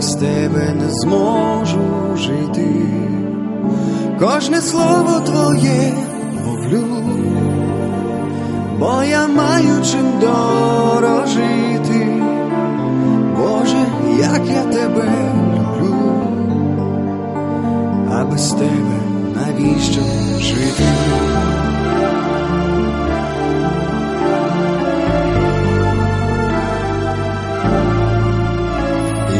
без тебе не зможу жити, кожне слово твоє ловлю, бо я маю чим дорожити, Боже, як я тебе люблю, а без тебе навіщо жити?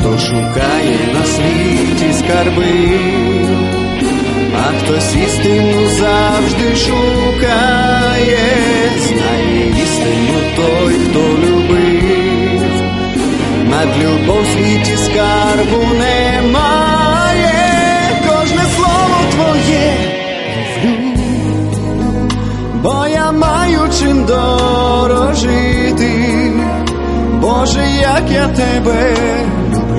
Хто шукає на світі скарби, а хтось істину завжди шукає, знає істину той, хто любив, над любов світі скарбу немає, кожне слово твоє ловлю, бо я маю чим дорожити. Боже, як я тебе